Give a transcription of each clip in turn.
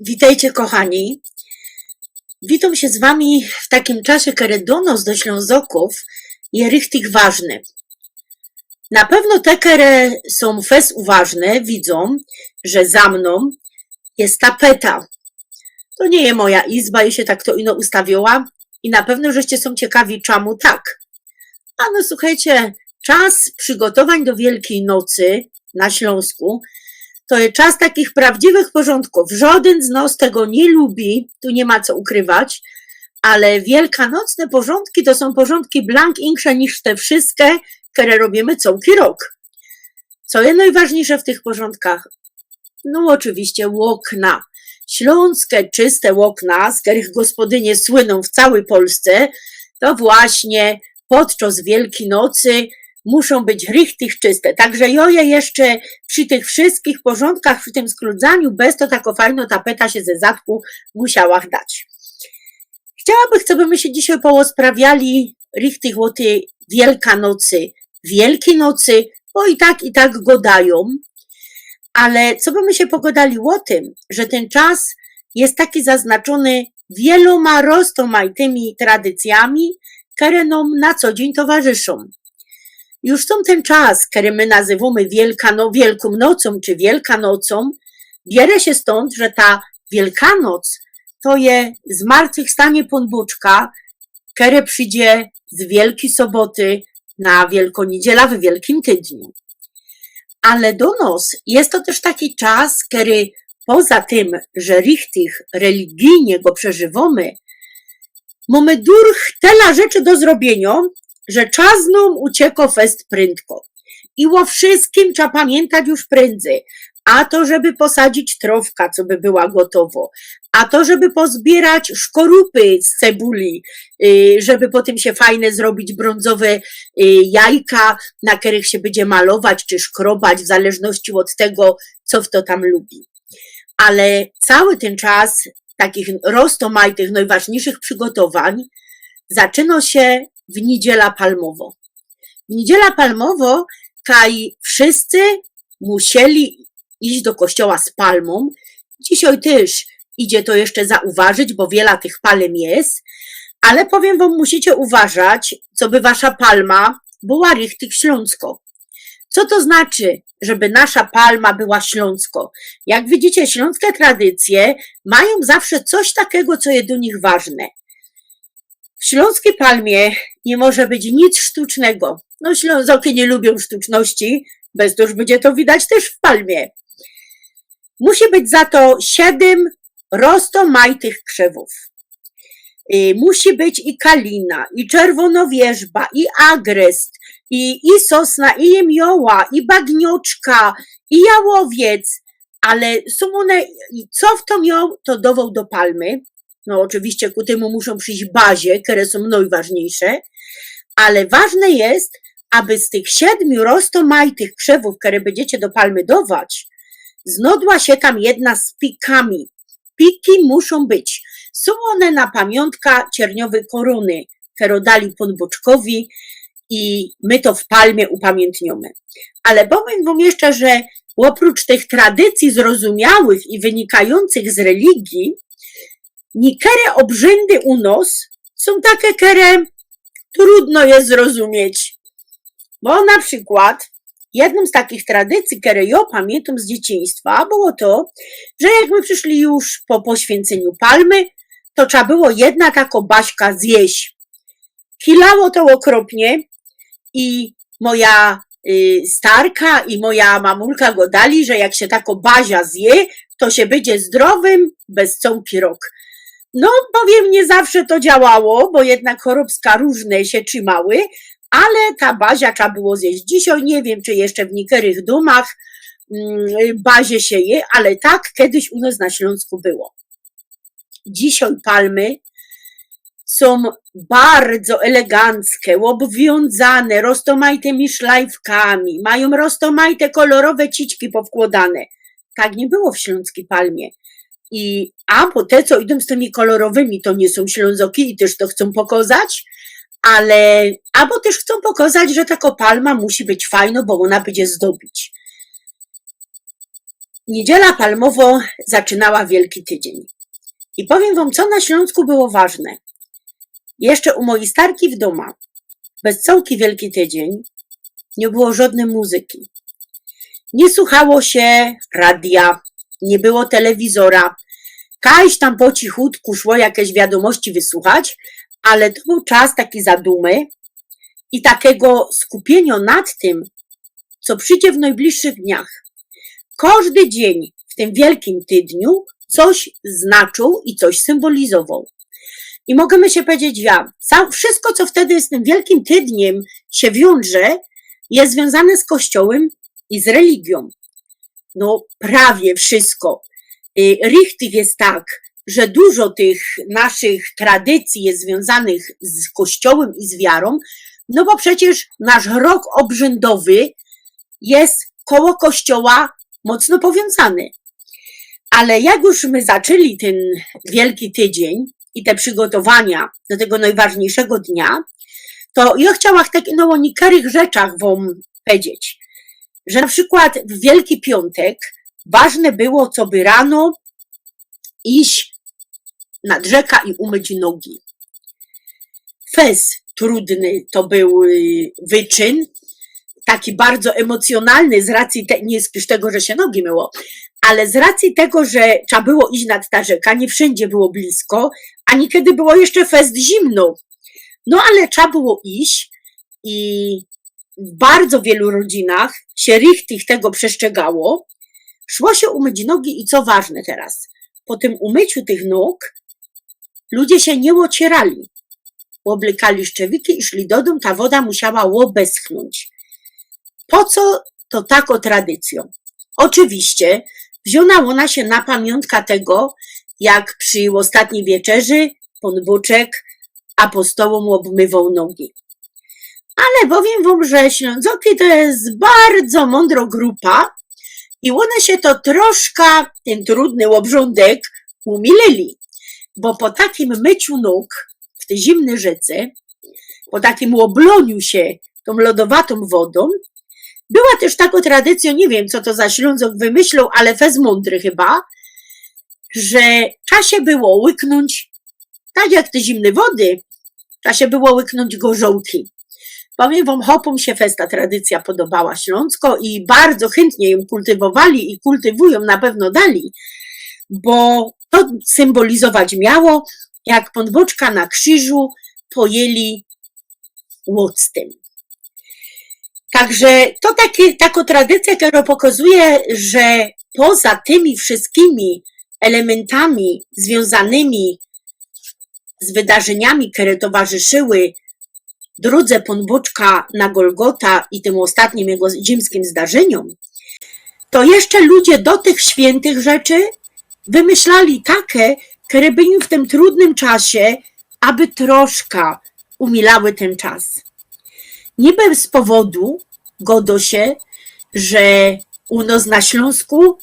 Witajcie kochani. Witam się z wami w takim czasie, kiedy do Ślązoków je richtig ważny. Na pewno te, które są fes uważne, widzą, że za mną jest tapeta. To nie jest moja izba i się tak to ino ustawiła i na pewno żeście są ciekawi, czemu tak. A no słuchajcie, czas przygotowań do Wielkiej Nocy na Śląsku to jest czas takich prawdziwych porządków. Żaden z nas tego nie lubi, tu nie ma co ukrywać, ale wielkanocne porządki to są porządki blank inksze niż te wszystkie, które robimy całki rok. Co jest najważniejsze w tych porządkach? No oczywiście łokna. Śląskie, czyste łokna, z których gospodynie słyną w całej Polsce, to właśnie podczas Wielkiej Nocy muszą być richtig czyste. Także joje jeszcze przy tych wszystkich porządkach, przy tym skrudzaniu, bez to tako fajno tapeta się ze zadku musiała dać. Chciałabym, co byśmy się dzisiaj połosprawiali richtig łoty Wielkanocy, Wielkiej Nocy, bo i tak, i tak godają. Ale co byśmy się pogodali o tym, że ten czas jest taki zaznaczony wieloma roztomajtymi tradycjami, które nam na co dzień towarzyszą. Już są ten czas, który my nazywamy Wielkano, Wielką Nocą czy Wielkanocą, bierze się stąd, że ta Wielkanoc to je zmartwychwstanie Ponbuczka, które przyjdzie z Wielkiej Soboty na Wielkoniedziela w Wielkim Tydniu. Ale do nas jest to też taki czas, który poza tym, że richtig religijnie go przeżywamy, mamy durch tyle rzeczy do zrobienia, że czas nam ucieko fest prędko. I o wszystkim trzeba pamiętać już prędzej. A to, żeby posadzić trowka, co by była gotowo. A to, żeby pozbierać szkorupy z cebuli, y, żeby potem się fajne zrobić brązowe y, jajka, na których się będzie malować czy szkrobać, w zależności od tego, co w to tam lubi. Ale cały ten czas takich roztomajtych, najważniejszych przygotowań zaczyna się w niedziela palmowo. W niedziela palmowo, kaj wszyscy musieli iść do kościoła z palmą. Dzisiaj też idzie to jeszcze zauważyć, bo wiele tych palm jest, ale powiem wam, musicie uważać, co by wasza palma była richtig śląsko. Co to znaczy, żeby nasza palma była śląsko? Jak widzicie, śląskie tradycje mają zawsze coś takiego, co jest do nich ważne. W śląskiej palmie nie może być nic sztucznego. No Ślązoki nie lubią sztuczności, bez to będzie to widać też w palmie. Musi być za to siedem roztomajtych krzewów. Y, Musi być i kalina, i czerwonowierzba, i agrest, i, i sosna, i jemioła, i bagnioczka, i jałowiec, ale są i co w to miał, to dowoł do palmy. No oczywiście ku temu muszą przyjść bazie, które są najważniejsze, ale ważne jest, aby z tych siedmiu roztomajtych krzewów, które będziecie do palmy dować, znodła się tam jedna z pikami. Piki muszą być. Są one na pamiątka cierniowej korony, którą dali Podboczkowi i my to w palmie upamiętniamy. Ale powiem wam jeszcze, że oprócz tych tradycji zrozumiałych i wynikających z religii, niektóre obrzędy u nas są takie, które trudno jest zrozumieć. Bo na przykład jedną z takich tradycji, które ja pamiętam z dzieciństwa, było to, że jak my przyszli już po poświęceniu palmy, to trzeba było jedna taką baśka zjeść. Kilało to okropnie i moja y, starka i moja mamulka go dali, że jak się taką bazia zje, to się będzie zdrowym bez cąki rok. No, powiem, nie zawsze to działało, bo jednak chorobska różne się trzymały, ale ta bazia trzeba było zjeść. Dzisiaj nie wiem, czy jeszcze w niektórych domach mm, bazie się je, ale tak kiedyś u nas na Śląsku było. Dzisiaj palmy są bardzo eleganckie, obwiązane roztomajtymi szlajfkami, mają roztomajte kolorowe ciczki powkładane. Tak nie było w śląskiej palmie. I a bo te, co idą z tymi kolorowymi, to nie są ślązoki i też to chcą pokazać, ale albo też chcą pokazać, że taka palma musi być fajna, bo ona będzie zdobić. Niedziela Palmowo zaczynała Wielki Tydzień. I powiem wam, co na Śląsku było ważne. Jeszcze u mojej starki w domu, bez całki Wielki Tydzień, nie było żadnej muzyki. Nie słuchało się radia, nie było telewizora. Kaś tam po cichutku szło jakieś wiadomości wysłuchać, ale to był czas taki zadumy i takiego skupienia nad tym, co przyjdzie w najbliższych dniach. Każdy dzień w tym wielkim tydniu coś znaczył i coś symbolizował. I możemy się powiedzieć, ja, wszystko, co wtedy z tym wielkim tydniem się wiąże, jest związane z Kościołem i z religią. No, prawie wszystko. Y, Richtig jest tak, że dużo tych naszych tradycji jest związanych z Kościołem i z wiarą, no bo przecież nasz rok obrzędowy jest koło Kościoła mocno powiązany. Ale jak już my zaczęli ten wielki tydzień i te przygotowania do tego najważniejszego dnia, to ja chciałam takich no, o niektórych rzeczach wam powiedzieć. Że na przykład w Wielki Piątek ważne było, co by rano iść nad rzeka i umyć nogi. Fez trudny to był y, wyczyn, taki bardzo emocjonalny z racji te, nie z tego, że się nogi myło, ale z racji tego, że trzeba było iść nad ta rzeka, nie wszędzie było blisko, a niekiedy było jeszcze fest zimno. No ale trzeba było iść i w bardzo wielu rodzinach się richtig tego przestrzegało. Szło się umyć nogi i co ważne teraz, po tym umyciu tych nóg ludzie się nie ocierali. Oblykali szczewiki i szli do domu, ta woda musiała łobeschnąć. Po co to tako tradycją? Oczywiście wzięła ona się na pamiątka tego, jak przy ostatniej wieczerzy pan Buczek apostołom obmywał nogi. Ale powiem wam, że Ślązoki to jest bardzo mądra grupa i one się to troszkę, ten trudny obrządek, umilili. Bo po takim myciu nóg w tej zimnej rzece, po takim łobloniu się tą lodowatą wodą, była też taka tradycja, nie wiem co to za Ślązok wymyślał, ale fez mądry chyba, że się było łyknąć, tak jak te zimne wody, się było łyknąć gorzołki. Powiem wam, hopom się festa tradycja podobała Śląsko i bardzo chętnie ją kultywowali i kultywują na pewno dali, bo to symbolizować miało, jak podboczka na krzyżu pojęli łoctem. Także to takie, taka tradycja, która pokazuje, że poza tymi wszystkimi elementami związanymi z wydarzeniami, które towarzyszyły drodze Ponboczka na Golgota i tym ostatnim jego ziemskim zdarzeniom, to jeszcze ludzie do tych świętych rzeczy wymyślali takie, które by im w tym trudnym czasie, aby troszkę umilały ten czas. Nie bez powodu godo się, że u nas na Śląsku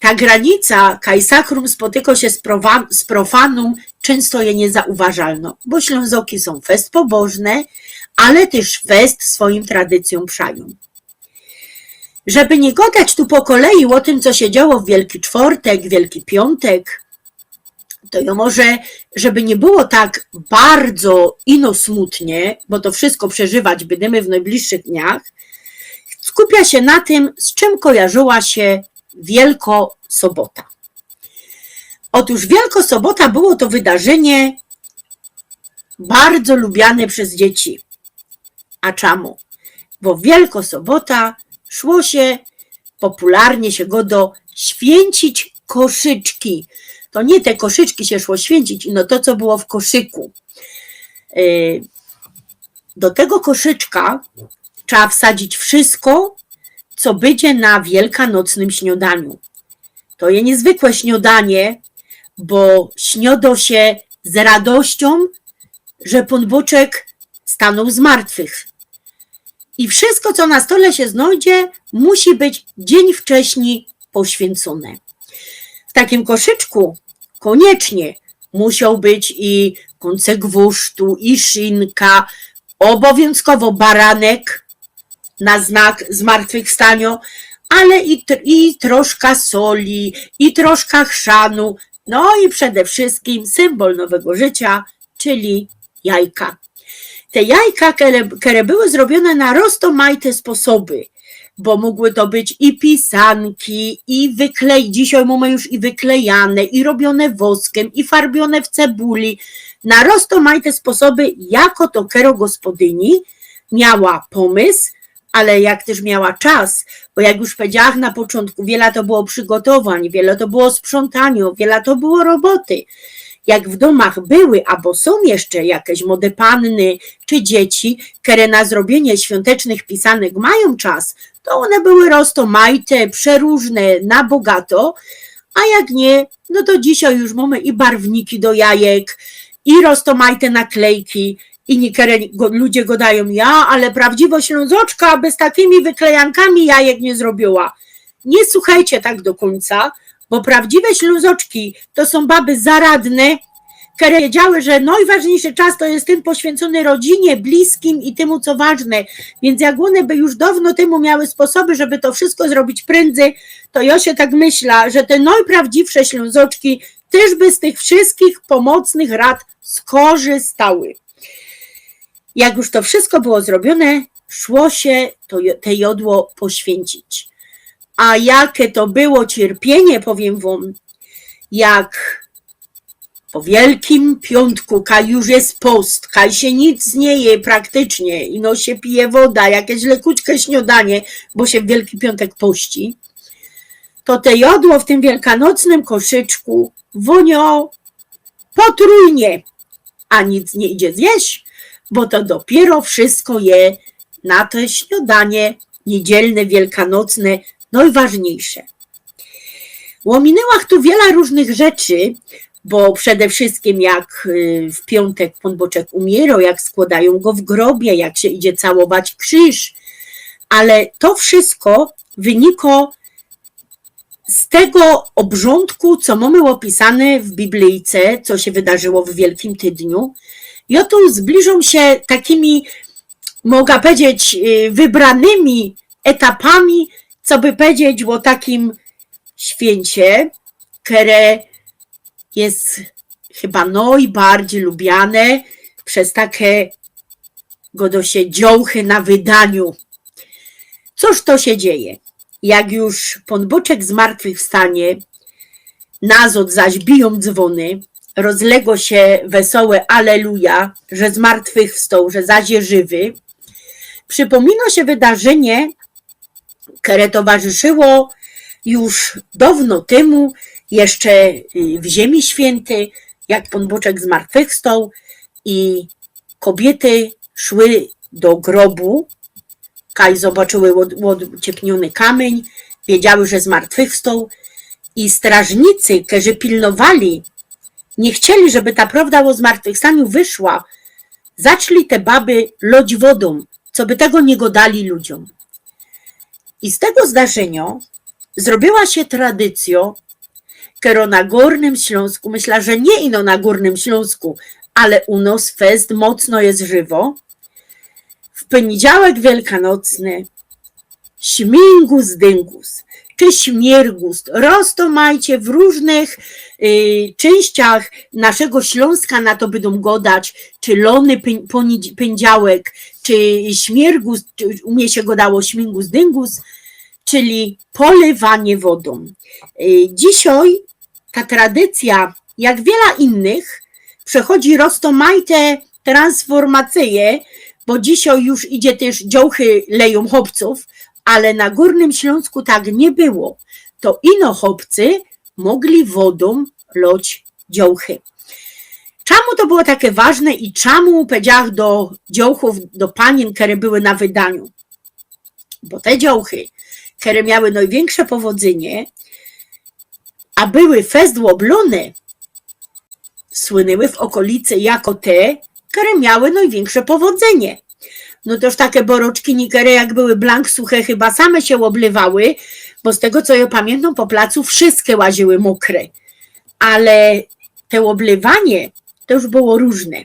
ta granica kajsakrum spotyka się z, z profanum, często je niezauważalno, bo Ślązoki są fest pobożne, ale też fest swoim tradycjom przają. Żeby nie gadać tu po kolei o tym, co się działo w Wielki Czwartek, Wielki Piątek, to ja może, żeby nie było tak bardzo ino smutnie, bo to wszystko przeżywać będziemy w najbliższych dniach, skupia się na tym, z czym kojarzyła się Wielkosobota. Otóż Wielkosobota było to wydarzenie bardzo lubiane przez dzieci. A czemu? Bo Wielkosobota szło się, popularnie się go do święcić koszyczki. To nie te koszyczki się szło święcić, no to, co było w koszyku. Yy, Do tego koszyczka trzeba wsadzić wszystko, co będzie na wielkanocnym śniadaniu. To jest niezwykłe śniadanie, bo śniodo się z radością, że Pan Boczek stanął z martwych. I wszystko, co na stole się znajdzie, musi być dzień wcześniej poświęcone. W takim koszyczku koniecznie musiał być i kącek wusztu, i szynka, obowiązkowo baranek na znak zmartwychwstania, ale i, i troszkę soli, i troszkę chrzanu, no i przede wszystkim symbol nowego życia, czyli jajka. Te jajka, które, były zrobione na roztomajte sposoby, bo mogły to być i pisanki, i wyklej, dzisiaj mamy już i wyklejane, i robione woskiem, i farbione w cebuli. Na roztomajte sposoby, jako to kero gospodyni miała pomysł, ale jak też miała czas, bo jak już powiedziałam na początku, wiele to było przygotowań, wiele to było sprzątania, wiele to było roboty. Jak w domach były, albo są jeszcze jakieś młode panny czy dzieci, które na zrobienie świątecznych pisanek mają czas, to one były roztomajte, przeróżne, na bogato, a jak nie, no to dzisiaj już mamy i barwniki do jajek, i roztomajte naklejki, i go, ludzie go dają, ja, ale prawdziwa ślązoczka bez takimi wyklejankami jajek nie zrobiła. Nie słuchajcie tak do końca, bo prawdziwe ślązoczki to są baby zaradne, które wiedziały, że najważniejszy czas to jest ten poświęcony rodzinie, bliskim i temu, co ważne. Więc jak one by już dawno temu miały sposoby, żeby to wszystko zrobić prędzej, to ja się tak myślę, że te najprawdziwsze ślązoczki też by z tych wszystkich pomocnych rad skorzystały. Jak już to wszystko było zrobione, szło się to, te jodło poświęcić. A jakie to było cierpienie, powiem wam, jak po wielkim piątku, kaj już jest post, kaj się nic nie je praktycznie, ino się pije woda, jakieś lekućkie śniadanie, bo się w Wielki Piątek pości, to te jodło w tym wielkanocnym koszyczku wonio potrójnie, a nic nie idzie zjeść, bo to dopiero wszystko je na to śniadanie niedzielne, wielkanocne, najważniejsze. Łominęłach tu wiele różnych rzeczy, bo przede wszystkim jak y, w piątek Pan Boczek umierał, jak składają go w grobie, jak się idzie całować krzyż, ale to wszystko wyniko z tego obrządku, co mamy opisane w Biblijce, co się wydarzyło w Wielkim Tydniu. I oto zbliżą się takimi, mogę powiedzieć, y, wybranymi etapami, co by powiedzieć o takim święcie, które jest chyba najbardziej lubiane przez takie godosie dziołchy na wydaniu. Cóż to się dzieje? Jak już Pan Boczek zmartwychwstanie, nazot zaś biją dzwony, rozległo się wesołe Aleluja, że zmartwychwstał, że jest żywy, przypomina się wydarzenie, które towarzyszyło już dawno temu, jeszcze y, w Ziemi Świętej, jak Pan Boczek zmartwychwstał i kobiety szły do grobu, kaj zobaczyły odciepniony kamień, wiedziały, że zmartwychwstał i strażnicy, którzy pilnowali, nie chcieli, żeby ta prawda o zmartwychwstaniu wyszła, zaczęli te baby loć wodą, co by tego nie godali ludziom. I z tego zdarzenia zrobiła się tradycja, kero na Górnym Śląsku, myślę, że nie ino na Górnym Śląsku, ale u nas fest mocno jest żywo. W poniedziałek wielkanocny śmigus dyngus, czy śmiergust, roztomajcie w różnych y, częściach naszego Śląska na to będą godać, czy lony pędziałek, czy śmiergust, czy u mnie się godało śmigus dyngus, czyli polewanie wodą. Y, Dzisiaj ta tradycja, jak wiele innych, przechodzi roztomajte transformacje, bo dzisiaj już idzie też dziołchy leją chłopców, ale na Górnym Śląsku tak nie było. To ino chłopcy mogli wodą loć dziołchy. Czemu to było takie ważne i czemu powiedziałam do dziołchów, do panien, które były na wydaniu? Bo te dziołchy, które miały największe powodzenie, a były fest łoblone, słynęły w okolicy jako te, które miały największe powodzenie. No toż takie boroczki nikere, jak były blank suche, chyba same się oblewały, bo z tego co ja pamiętam, po placu wszystkie łaziły mokre. Ale te oblewanie to już było różne.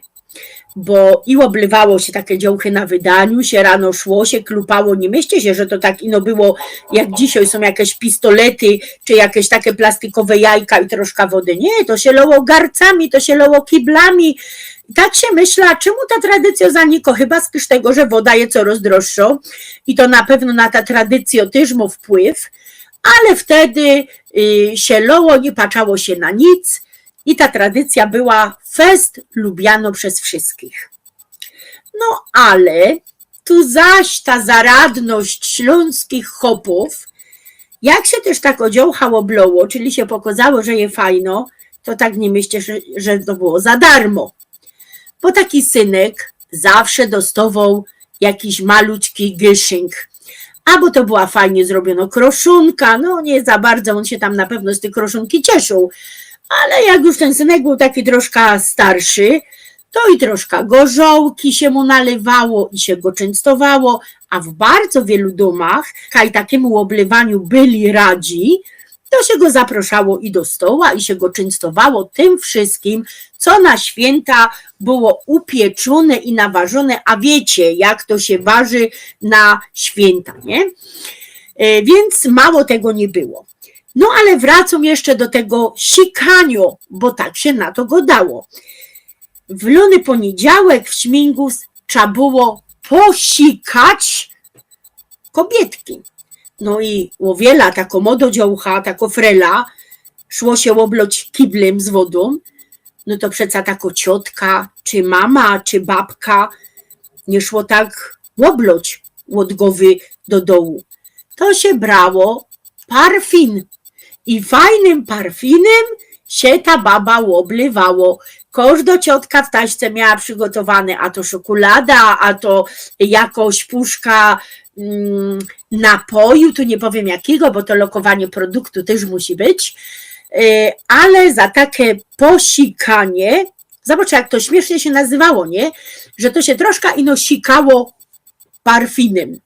Bo i oblywało się takie działchy na wydaniu, się rano szło, się klupało, nie myślcie się, że to tak ino było, jak dzisiaj są jakieś pistolety, czy jakieś takie plastikowe jajka i troszkę wody. Nie, to się loło garcami, to się loło kiblami. Tak się myśla, czemu ta tradycja zaniko? Chyba z tego, że woda jest coraz droższa i to na pewno na ta tradycję też ma wpływ, ale wtedy y, się loło, nie patrzało się na nic i ta tradycja była fest lubiano przez wszystkich. No ale tu zaś ta zaradność śląskich chopów, jak się też tak odziołchało bloło, czyli się pokazało, że je fajno, to tak nie myślcie, że, że to było za darmo. Bo taki synek zawsze dostawał jakiś malutki gyszynk. Albo to była fajnie zrobiona kroszunka, no nie za bardzo, on się tam na pewno z tej kroszunki cieszył, ale jak już ten synek był taki troszkę starszy, to i troszkę gorzołki się mu nalewało i się go częstowało, a w bardzo wielu domach, kaj takiemu oblewaniu byli radzi, to się go zapraszało i do stoła i się go częstowało tym wszystkim, co na święta było upieczone i naważone, a wiecie, jak to się waży na święta, nie? E, Więc mało tego nie było. No ale wracam jeszcze do tego sikania, bo tak się na to go dało. W lony poniedziałek w Śmigus trzeba było posikać kobietki. No i łowiela, tako mododziołcha, tako frela, szło się obloć kiblem z wodą, no to przeca tako ciotka, czy mama, czy babka, nie szło tak łobloć łodgowy do dołu. To się brało parfin i fajnym parfinem się ta baba łoblywało. Każda ciotka w taśce miała przygotowane, a to czekolada, a to jakoś puszka mm, napoju, tu nie powiem jakiego, bo to lokowanie produktu też musi być, Yy, ale za takie posikanie, zobacz jak to śmiesznie się nazywało, nie? Że to się troszkę ino sikało parfinem.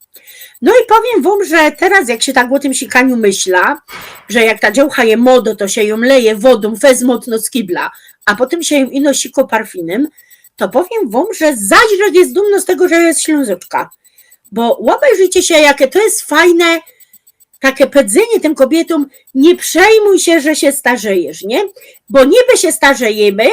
No i powiem wam, że teraz jak się tak o tym sikaniu myśla, że jak ta działka je modo, to się ją leje wodą, fez mocno z kibla, a potem się ją ino siko parfinem, to powiem wam, że zaś że jest dumno z tego, że jest ślązoczka. Bo obejrzyjcie się, jakie to jest fajne, takie powiedzenie tym kobietom, nie przejmuj się, że się starzejesz, nie? Bo niby się starzejemy,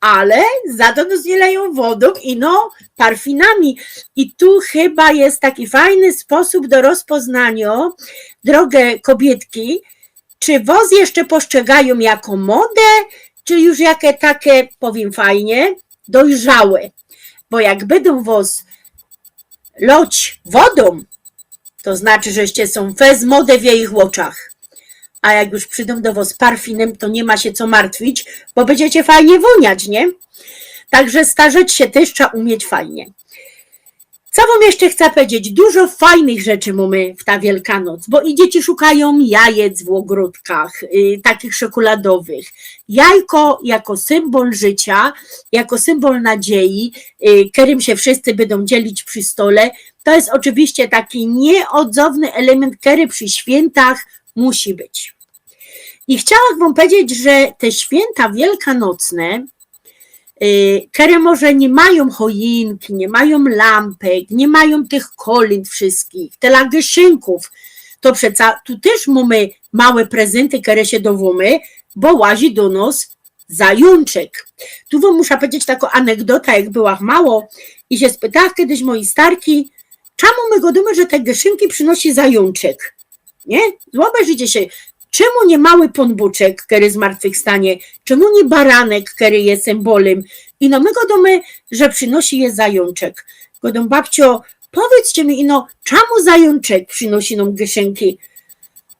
ale za to nie leją wodą i no parfinami. I tu chyba jest taki fajny sposób do rozpoznania, drogie kobietki, czy woz jeszcze postrzegają jako modę, czy już jakie takie, powiem fajnie, dojrzałe. Bo jak będą woz loć wodą, to znaczy, żeście są fez modę w ich oczach. A jak już przyjdą do was parfinem, to nie ma się co martwić, bo będziecie fajnie woniać, nie? Także starzeć się też trzeba umieć fajnie. Co wam jeszcze chcę powiedzieć? Dużo fajnych rzeczy mamy w ta Wielkanoc, bo i dzieci szukają jajec w ogródkach, y, takich czekoladowych. Jajko jako symbol życia, jako symbol nadziei, y, którym się wszyscy będą dzielić przy stole. To jest oczywiście taki nieodzowny element, który przy świętach musi być. I chciałam wam powiedzieć, że te święta wielkanocne, y, które może nie mają choinki, nie mają lampek, nie mają tych kolęd wszystkich, te lagyszynków, to przeca tu też mamy małe prezenty, które się dowumy, bo łazi do nas zajączek. Tu wam muszę powiedzieć taką anegdotę, jak była mało i się spytała kiedyś mojej starki, czemu my go dumamy, że te geszynki przynosi zajączek? Nie? Zobaczycie się, czemu nie mały ponbuczek, który zmartwychwstanie, czemu nie baranek, który jest symbolem? I no my go domy, że przynosi je zajączek. Godą babcio, powiedzcie mi ino, czemu zajączek przynosi nam geszynki?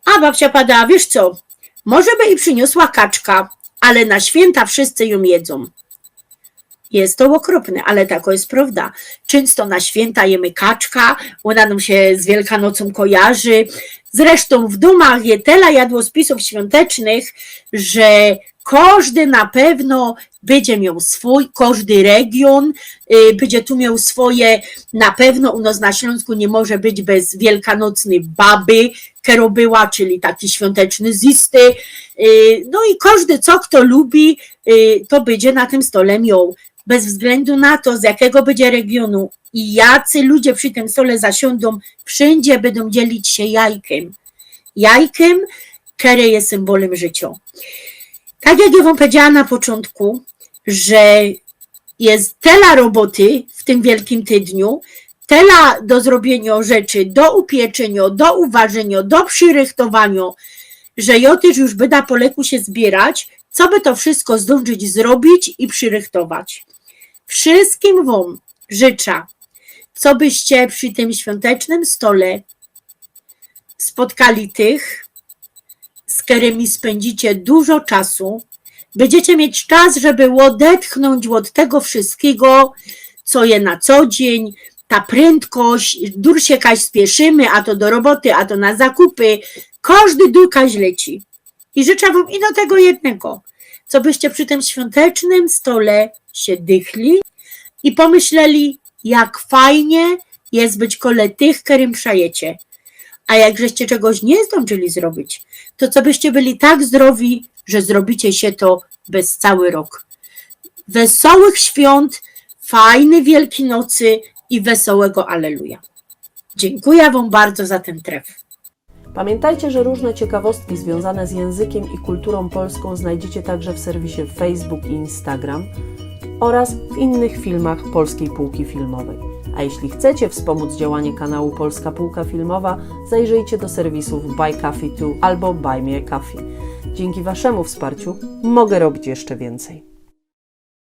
A babcia pada, wiesz co, może by i przyniosła kaczka, ale na święta wszyscy ją jedzą. Jest to okropne, ale tako jest prawda. Często na święta jemy kaczka, ona nam się z Wielkanocą kojarzy. Zresztą w dumach je tyle jadłospisów świątecznych, że każdy na pewno będzie miał swój, każdy region y, będzie tu miał swoje, na pewno u nas na Śląsku nie może być bez wielkanocnej baby, kerobyła, czyli taki świąteczny zisty, y, no i każdy co kto lubi, y, to będzie na tym stole miał bez względu na to, z jakiego będzie regionu i jacy ludzie przy tym stole zasiądą, wszędzie będą dzielić się jajkiem. Jajkiem, które jest symbolem życia. Tak jak ja wam powiedziałam na początku, że jest tyle roboty w tym wielkim tydniu, tyle do zrobienia rzeczy, do upieczenia, do uważenia, do przyrychtowania, że ja też już byda po leku się zbierać, co by to wszystko zdążyć zrobić i przyrychtować. Wszystkim wam życzę, co byście przy tym świątecznym stole spotkali tych, z którymi spędzicie dużo czasu, będziecie mieć czas, żeby odetchnąć od tego wszystkiego, co je na co dzień, ta prędkość, dur się kaś spieszymy, a to do roboty, a to na zakupy, każdy dur kaś leci. I życzę wam i do tego jednego, co byście przy tym świątecznym stole się dychli i pomyśleli, jak fajnie jest być kole tych, którym. A jak żeście czegoś nie zdążyli zrobić, to co byście byli tak zdrowi, że zrobicie się to bez cały rok. Wesołych świąt, fajny Wielki Nocy i wesołego Aleluja. Dziękuję Wam bardzo za ten tref. Pamiętajcie, że różne ciekawostki związane z językiem i kulturą polską znajdziecie także w serwisie Facebook i Instagram oraz w innych filmach Polskiej Półki Filmowej. A jeśli chcecie wspomóc działanie kanału Polska Półka Filmowa, zajrzyjcie do serwisów Buy Coffee 2 albo Buy Me Coffee. Dzięki Waszemu wsparciu mogę robić jeszcze więcej.